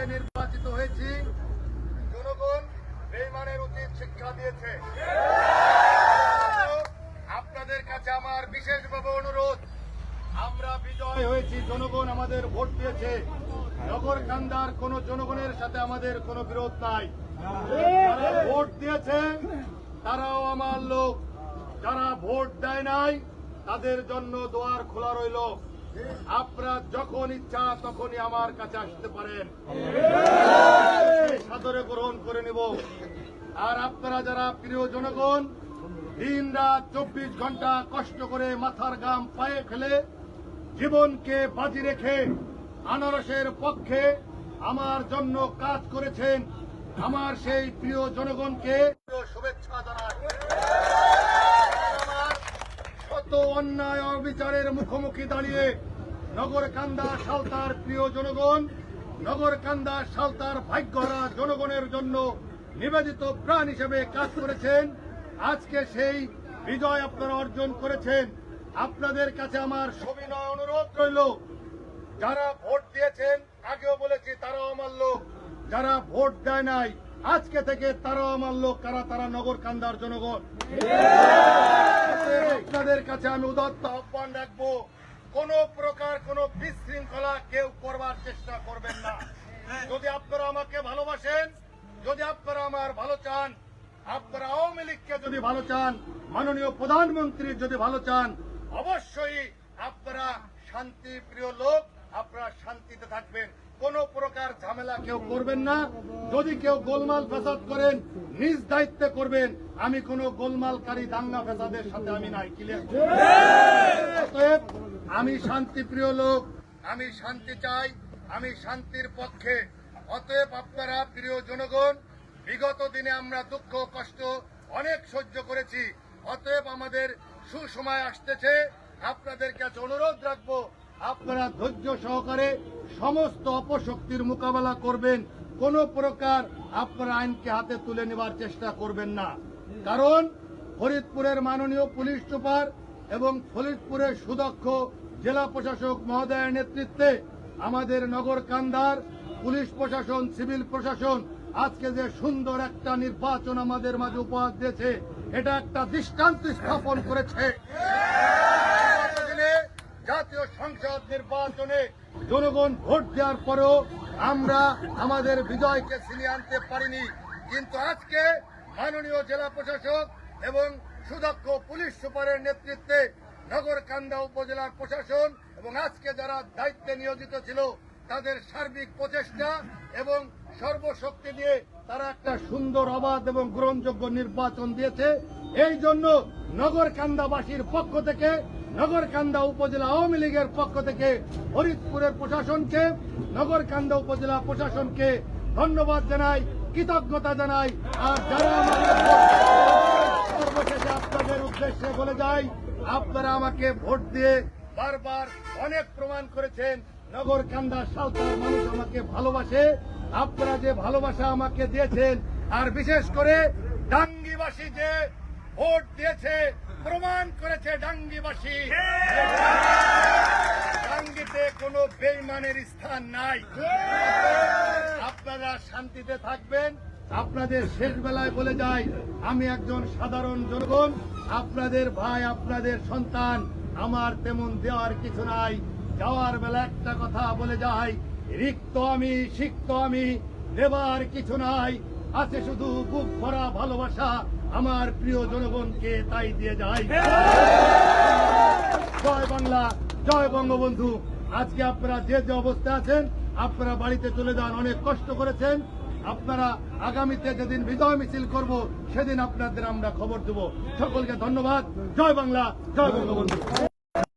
ভোটে নির্বাচিত হয়েছি, জনগণ বেইমানের উচিত শিক্ষা দিয়েছে। আপনাদের কাছে আমার বিশেষভাবে অনুরোধ, আমরা বিজয় হয়েছি, জনগণ আমাদের ভোট দিয়েছে। নগর কান্দার কোন জনগণের সাথে আমাদের কোনো বিরোধ নাই। ভোট দিয়েছে, তারাও আমার লোক। যারা ভোট দেয় নাই, তাদের জন্য দোয়ার খোলা রইল। আপনারা যখন ইচ্ছা তখনই আমার কাছে আসতে পারেন। সাদরে গ্রহণ করে নেব। আর আপনারা যারা প্রিয় জনগণ দিন রাত চব্বিশ ঘণ্টা কষ্ট করে মাথার গাম পায়ে ফেলে জীবনকে বাজি রেখে আনারসের পক্ষে আমার জন্য কাজ করেছেন আমার সেই প্রিয় জনগণকে শুভেচ্ছা জানাই আমার শত অন্যায় অবিচারের মুখোমুখি দাঁড়িয়ে নগরকান্দা সালতার প্রিয় জনগণ নগরকান্দা সালতার ভাগ্যহারা জনগণের জন্য নিবেদিত প্রাণ হিসেবে কাজ করেছেন। আজকে সেই বিজয় আপনারা অর্জন করেছেন। আপনাদের কাছে আমার সবিনয় অনুরোধ রইল যারা ভোট দিয়েছেন আগেও বলেছি তারাও আমার লোক। যারা ভোট দেয় নাই আজকে থেকে তারাও আমার লোক কারা? তারা নগর কান্দার জনগণ কাছে আমি উদাত্ত আহ্বান রাখব, কোন প্রকার কোন বিশৃঙ্খলা কেউ করবার চেষ্টা করবেন না। যদি আপনারা আমাকে ভালোবাসেন, যদি আপনারা আমার ভালো চান, আপনারা আওয়ামী লীগকে যদি ভালো চান, মাননীয় প্রধানমন্ত্রীর যদি ভালো চান, অবশ্যই আপনারা শান্তি প্রিয় লোক, আপনারা শান্তিতে থাকবেন। কোন প্রকার ঝামেলা কেউ করবেন না। যদি কেউ গোলমাল ফেসাদ করেন, নিজ দায়িত্বে করবেন। আমি কোন গোলমালকারী দাঙ্গা ফেসাদের সাথে আমি নাই ক্লিয়ার অতএব আমি শান্তিপ্রিয় লোক, আমি শান্তি চাই, আমি শান্তির পক্ষে। অতএব আপনারা প্রিয় জনগণ, বিগত দিনে আমরা দুঃখ কষ্ট অনেক সহ্য করেছি। অতএব আমাদের সুসময় আসতেছে। আপনাদের কাছে অনুরোধ রাখব, আপনারা ধৈর্য সহকারে সমস্ত অপশক্তির মোকাবেলা করবেন। কোন প্রকার আপনারা আইনকে হাতে তুলে নেবার চেষ্টা করবেন না। কারণ ফরিদপুরের মাননীয় পুলিশ সুপার এবং ফরিদপুরের সুদক্ষ জেলা প্রশাসক মহোদয়ের নেতৃত্বে আমাদের নগর কান্দার পুলিশ প্রশাসন, সিভিল প্রশাসন আজকে যে সুন্দর একটা নির্বাচন আমাদের মাঝে উপহার দিয়েছে, এটা একটা দৃষ্টান্ত স্থাপন করেছে। জাতীয় সংসদ নির্বাচনে জনগণ ভোট দেওয়ার পরেও আমরা আমাদের বিজয়কে ছিনিয়ে আনতে পারিনি। কিন্তু আজকে মাননীয় জেলা প্রশাসক এবং সুদক্ষ পুলিশ সুপারের নেতৃত্বে নগরকান্দা উপজেলার প্রশাসন এবং আজকে যারা দায়িত্বে নিয়োজিত ছিল, তাদের সার্বিক প্রচেষ্টা এবং সর্বশক্তি দিয়ে তারা একটা সুন্দর, অবাধ এবং গ্রহণযোগ্য নির্বাচন দিয়েছে। এই জন্য নগরকান্দাবাসীর পক্ষ থেকে নগরকান্দা উপজেলা আওয়ামী লীগের পক্ষ থেকে ফরিদপুরের প্রশাসনকে নগরকান্দা উপজেলা প্রশাসনকে ধন্যবাদ জানাই। কৃতজ্ঞতা জানাই। আর যারা সর্বশেষে আপনাদের উদ্দেশ্যে বলে যাই, আপনারা আমাকে ভোট দিয়ে বারবার অনেক প্রমাণ করেছেন। নগর কান্দা সালতার মানুষ আমাকে ভালোবাসে। আপনারা যে ভালোবাসা আমাকে দিয়েছেন, আর বিশেষ করে ডাঙ্গিবাসী যে ভোট দিয়েছে, প্রমাণ করেছে ডাঙ্গিবাসী। ডাঙ্গিতে কোনো বেইমানের স্থান নাই। আপনারা শান্তিতে থাকবেন। আপনাদের শেষ বেলায় বলে যাই, আমি একজন সাধারণ জনগণ। আপনাদের ভাই, আপনাদের সন্তান, আমার তেমন দেওয়ার কিছু নাই। যাওয়ার বেলা একটা কথা বলে যাই, রিক্ত আমি, সিক্ত আমি দেবার কিছু নাই। আছে শুধু বুক ভরা ভালোবাসা, আমার প্রিয় জনগণকে তাই দিয়ে যায় জয় বাংলা, জয় বঙ্গবন্ধু। আজকে আপনারা যে যে অবস্থা আছেন আপনারা বাড়িতে চলে যান অনেক কষ্ট করেছেন। আপনারা আগামীতে যেদিন বিজয় মিছিল করব, সেদিন আপনাদের আমরা খবর দেব। সকলকে ধন্যবাদ। জয় বাংলা, জয় বঙ্গবন্ধু।